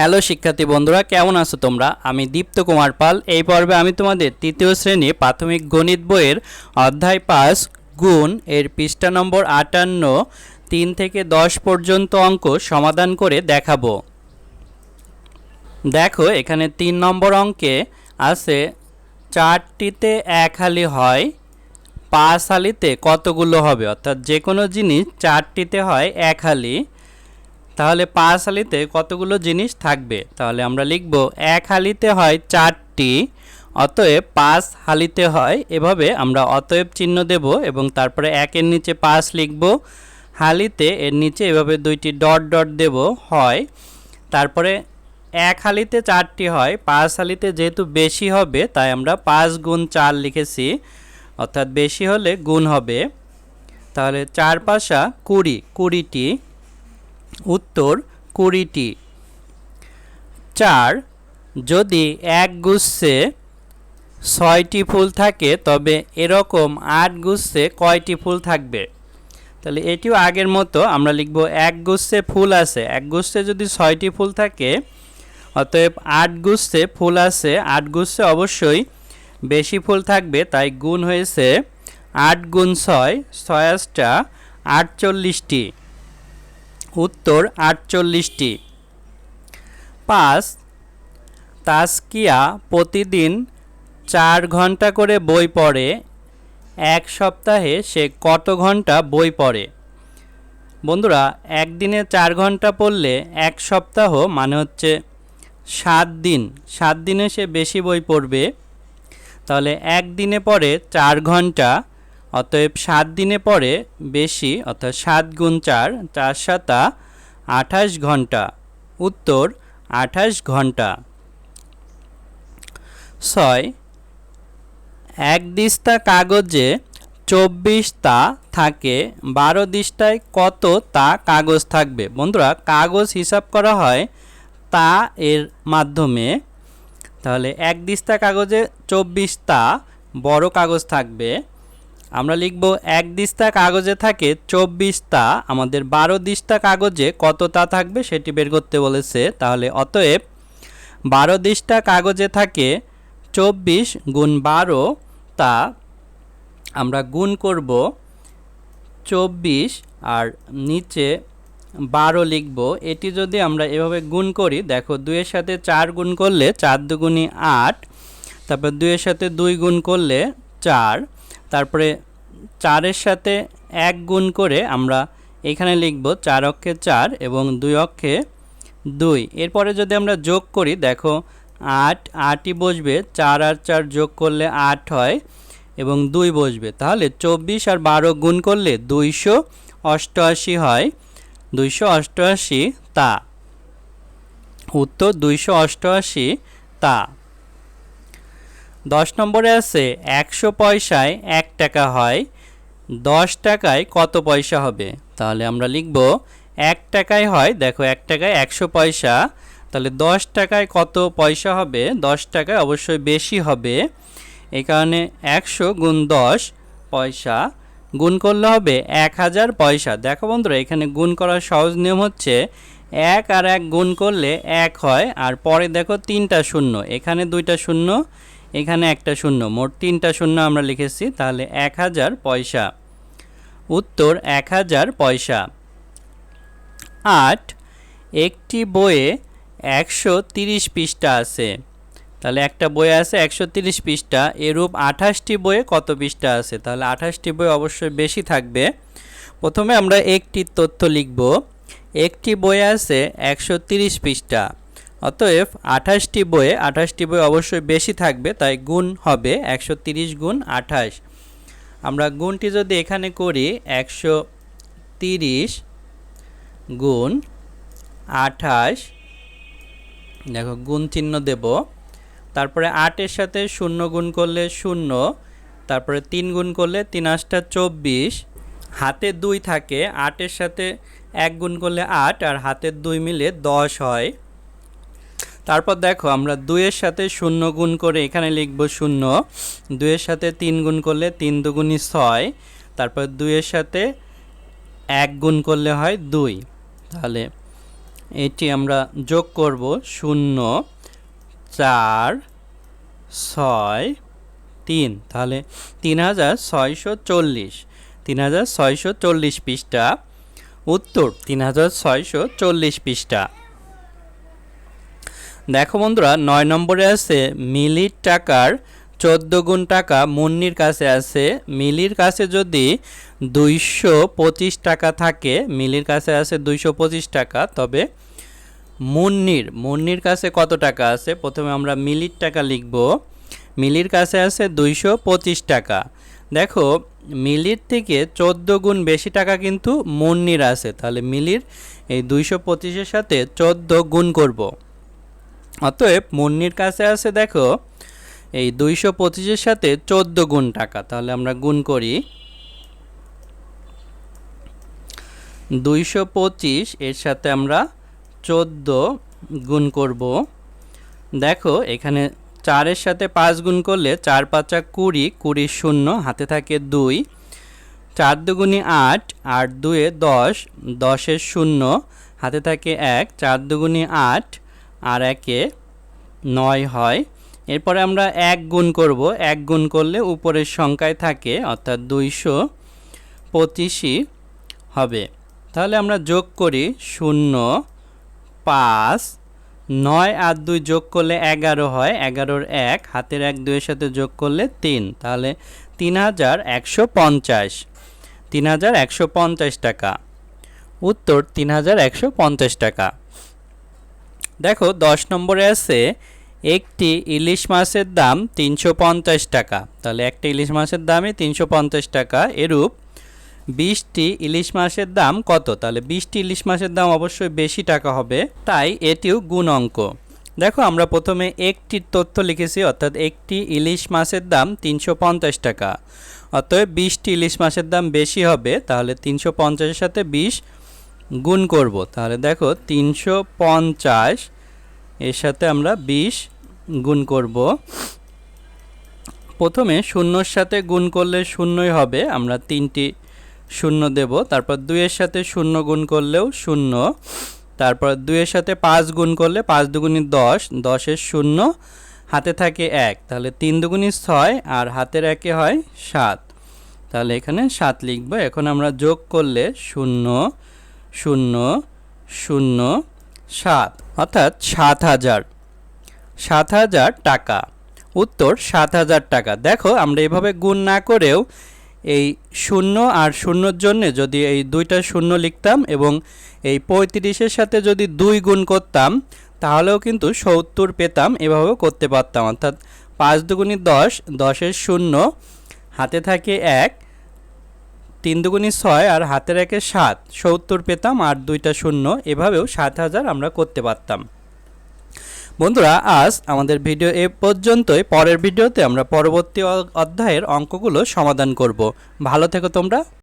Hello শিক্ষার্থী বন্ধুরা, কেমন আছো তোমরা? আমি দীপ্ত কুমার পাল। এই পর্বে আমি তোমাদের তৃতীয় শ্রেণি প্রাথমিক গণিত বইয়ের অধ্যায় পাঁচ গুণ এর পৃষ্ঠা নম্বর আটান্ন তিন থেকে দশ পর্যন্ত অঙ্ক সমাধান করে দেখাবো। দেখো, এখানে তিন নম্বর অঙ্কে আছে, চারটিতে এক হালি হয়, পাঁচ হালিতে কতগুলো হবে? অর্থাৎ যে কোনো জিনিস চারটিতে হয় এক হালি। তাহলে পাঁচ হালিতে কতগুলো জিনিস থাকবে? তাহলে আমরা লিখব এক হালিতে হয় চারটি, অতএব পাঁচ হালিতে হয়, এভাবে আমরা অতএব চিহ্ন দেব এবং তারপরে একের নিচে পাঁচ লিখব, হালিতে এর নিচে এভাবে দুইটি ডট ডট দেব, হয়। তারপরে এক হালিতে চারটি হয়, পাঁচ হালিতে যেহেতু বেশি হবে, তাই আমরা পাঁচ গুণ চার লিখেছি, অর্থাৎ বেশি হলে গুণ হবে। তাহলে চার পাশা কুড়ি, কুড়িটি উত্তর কুড়িটি। চার, যদি এক গুচ্ছে ছয়টি ফুল থাকে, তবে এরকম আট গুচ্ছে কয়টি ফুল থাকবে? তাহলে এটিও আগের মতো আমরা লিখব এক গুচ্ছে ফুল আছে। এক গুচ্ছে যদি ছয়টি ফুল থাকে, অতএব আট গুচ্ছে ফুল আছে। আট গুচ্ছে অবশ্যই বেশি ফুল থাকবে, তাই গুণ হয়েছে আট গুণ ছয়। ছয় আটটা আটচল্লিশটি। উত্তর আটচল্লিশটি। পাঁচ, তাস্কিয়া প্রতিদিন চার ঘণ্টা করে বই পড়ে, এক সপ্তাহে সে কত ঘণ্টা বই পড়ে? বন্ধুরা, একদিনে চার ঘণ্টা পড়লে এক সপ্তাহ মানে হচ্ছে সাত দিন। সাত দিনে সে বেশি বই পড়বে। তাহলে একদিনে পড়ে চার ঘণ্টা অতএব সাত দিনে পরে বেশি, অর্থাৎ সাত গুণ চার চার সাতা, আঠাশ ঘণ্টা। উত্তর, আঠাশ ঘণ্টা। ছয়, এক দিস্তা কাগজে চব্বিশ তা থাকে, বারো দিস্তায় কত তা কাগজ থাকবে? বন্ধুরা, কাগজ হিসাব করা হয় তা এর মাধ্যমে। তাহলে এক দিস্তা কাগজে চব্বিশ তা বড় কাগজ থাকবে। আমরা লিখব এক দিস্তা কাগজে থাকে চব্বিশটা, আমাদের বারো দিস্তা কাগজে কতটা থাকবে সেটি বের করতে বলেছে। তাহলে অতএব বারো দিস্তা কাগজে থাকে চব্বিশ গুণ বারো তা আমরা গুণ করব চব্বিশ আর নিচে বারো লিখব। এটি যদি আমরা এভাবে গুণ করি, দেখো দুইয়ের সাথে চার গুণ করলে চার দুগুণি আট, তারপর দুইয়ের সাথে দুই গুণ করলে চার তারপরে চারের সাথে এক গুণ করে আমরা এখানে লিখব চার অক্ষে চার এবং দুই অক্ষে দুই। এরপরে যদি আমরা যোগ করি, দেখো আট, আটই বসবে, চার আর চার যোগ করলে আট হয় এবং দুই বসবে। তাহলে চব্বিশ আর বারো গুণ করলে দুইশো অষ্টআশি হয়। দুইশো অষ্টআশি তা। উত্তর, দুইশো অষ্টআশি তা। দশ নম্বরে আছে, একশো পয়সায় এক টাকা হয়, দশ টাকায় কত পয়সা হবে? তাহলে আমরা লিখব, এক টাকায় হয়, দেখো এক টাকায় একশো পয়সা, তাহলে দশ টাকায় কত পয়সা হবে? দশ টাকায় অবশ্যই বেশি হবে। এই কারণে একশো গুণ দশ পয়সা, গুণ করলে হবে এক হাজার পয়সা। দেখো বন্ধুরা, এখানে গুণ করার সহজ নিয়ম হচ্ছে এক আর এক গুণ করলে এক হয়, আর পরে দেখো তিনটা শূন্য। এখানে দুইটা শূন্য এখানে একটা শূন্য, মোট তিনটা শূন্য আমরা লিখেছি, তাহলে এক হাজার পয়সা। উত্তর, এক হাজার পয়সা। আট, একটি বইয়ে একশো তিরিশ পৃষ্ঠা আছে। তাহলে একটা বই আছে একশো তিরিশ পৃষ্ঠা, এরূপ আঠাশটি বইয়ে কত পৃষ্ঠা আছে? তাহলে আঠাশটি বই অবশ্যই বেশি থাকবে। প্রথমে আমরা একটি তথ্য লিখব। একটি বই আছে একশো তিরিশ পৃষ্ঠা। অতএব আঠাশটি বইয়ে, আঠাশটি বই অবশ্যই বেশি থাকবে, তাই গুণ হবে একশো তিরিশ গুণ আঠাশ। আমরা গুণটি যদি এখানে করি, একশো তিরিশ গুণ আঠাশ, দেখো গুণ চিহ্ন দেব। তারপরে আটের সাথে শূন্য গুণ করলে শূন্য, তারপরে তিন গুণ করলে তিন আটটা চব্বিশ। হাতে দুই থাকে, আটের সাথে এক গুণ করলে আট, আর হাতের দুই মিলে দশ হয়। তারপর দেখো, আমরা দুইয়ের সাথে শূন্য গুণ করে এখানে লিখব শূন্য। দুইয়ের সাথে তিন গুণ করলে তিন দুগুণই ছয়। তারপর দুইয়ের সাথে এক গুণ করলে হয় দুই। তাহলে এটি আমরা যোগ করব শূন্য, চার, ছয়, তিন। তাহলে তিন হাজার ছয়শো চল্লিশ। তিন হাজার ছয়শো চল্লিশ পৃষ্ঠা। উত্তর, তিন হাজার ছয়শো চল্লিশ পৃষ্ঠা। দেখো বন্ধুরা, নয় নম্বরে আছে মিলির টাকার চোদ্দ গুণ টাকা, মুন্নির কাছে আছে। মিলির কাছে যদি দুইশো পঁচিশ টাকা থাকে, মিলির কাছে আছে দুইশো পঁচিশ টাকা, তবে মুন্নির মুন্নির কাছে কত টাকা আছে? প্রথমে আমরা মিলির টাকা লিখব। মিলির কাছে আছে দুইশো পঁচিশ টাকা। দেখো, মিলির থেকে চোদ্দ গুণ বেশি টাকা কিন্তু মুন্নির আছে। তাহলে মিলির এই দুইশো পঁচিশের সাথে চোদ্দ গুণ করব। অতএব মুন্নির কাছে আছে, দেখো, এই দুইশো পঁচিশের সাথে চোদ্দ গুণ টাকা। তাহলে আমরা গুণ করি দুইশো পঁচিশ, এর সাথে আমরা চোদ্দ গুণ করব। দেখো, এখানে চারের সাথে পাঁচ গুণ করলে চার পাঁচা কুড়ি কুড়ি শূন্য, হাতে থাকে দুই। চার দুগুণি আট আট দুয়ে দশ, দশের শূন্য, হাতে থাকে এক। চার দুগুণি আট আর একে নয় হয়। এরপরে আমরা এক গুণ করব। এক গুণ করলে উপরের সংখ্যায় থাকে, অর্থাৎ দুইশো পঁচিশই হবে। তাহলে আমরা যোগ করি শূন্য, পাঁচ, নয় আর দুই যোগ করলে এগারো হয়। এগারোর এক, হাতের এক দুইয়ের সাথে যোগ করলে তিন। তাহলে তিন হাজার একশো পঞ্চাশ। তিন হাজার একশো পঞ্চাশ টাকা। উত্তর, তিন হাজার একশো পঞ্চাশ টাকা। দেখো, দশ নম্বরে আছে, একটি ইলিশ মাছের দাম তিনশো পঞ্চাশ টাকা। তাহলে একটা ইলিশ মাছের দামই তিনশো পঞ্চাশ টাকা। এরূপ বিশটি ইলিশ মাছের দাম কত? তাহলে বিশটি ইলিশ মাছের দাম অবশ্যই বেশি টাকা হবে, তাই এটিও গুণ অঙ্ক। দেখো, আমরা প্রথমে একটির তথ্য লিখেছি, অর্থাৎ একটি ইলিশ মাছের দাম তিনশো পঞ্চাশ টাকা। অতএব বিশটি ইলিশ মাছের দাম বেশি হবে, তাহলে তিনশো পঞ্চাশের সাথে বিশ গুণ করব। তাহলে দেখো তিনশো পঞ্চাশ, এর সাথে আমরা বিশ গুণ করব। প্রথমে শূন্যর সাথে গুণ করলে শূন্যই হবে, আমরা তিনটি শূন্য দেব। তারপর দুইয়ের সাথে শূন্য গুণ করলেও শূন্য। তারপর দুইয়ের সাথে পাঁচ গুণ করলে পাঁচ দুগুণি দশ, দশের শূন্য, হাতে থাকে এক। তাহলে তিন দুগুণি ছয় আর হাতের একে হয় সাত। তাহলে এখানে সাত লিখব। এখন আমরা যোগ করলে শূন্য। শূন্য শূন্য, সাত। অর্থাৎ সাত হাজার। সাত হাজার টাকা। উত্তর, সাত হাজার টাকা। দেখো, আমরা এভাবে গুণ না করেও এই শূন্য আর শূন্যর জন্য যদি এই দুইটা শূন্য লিখতাম এবং এই পঁয়ত্রিশের সাথে যদি দুই গুণ করতাম, তাহলেও কিন্তু সত্তর পেতাম, এভাবেও করতে পারতাম। অর্থাৎ পাঁচ দুগুণি দশ, দশের শূন্য, হাতে থাকে এক তিন দুগুণি ছয় আর হাতের একে সাত। সত্তর পেতাম আর দুইটা শূন্য। এভাবেও সাত হাজার আমরা করতে পারতাম। বন্ধুরা, আজ আমাদের ভিডিও এ পর্যন্তই। পরের ভিডিওতে আমরা পরবর্তী অধ্যায়ের অঙ্কগুলো সমাধান করব। ভালো থেকো তোমরা।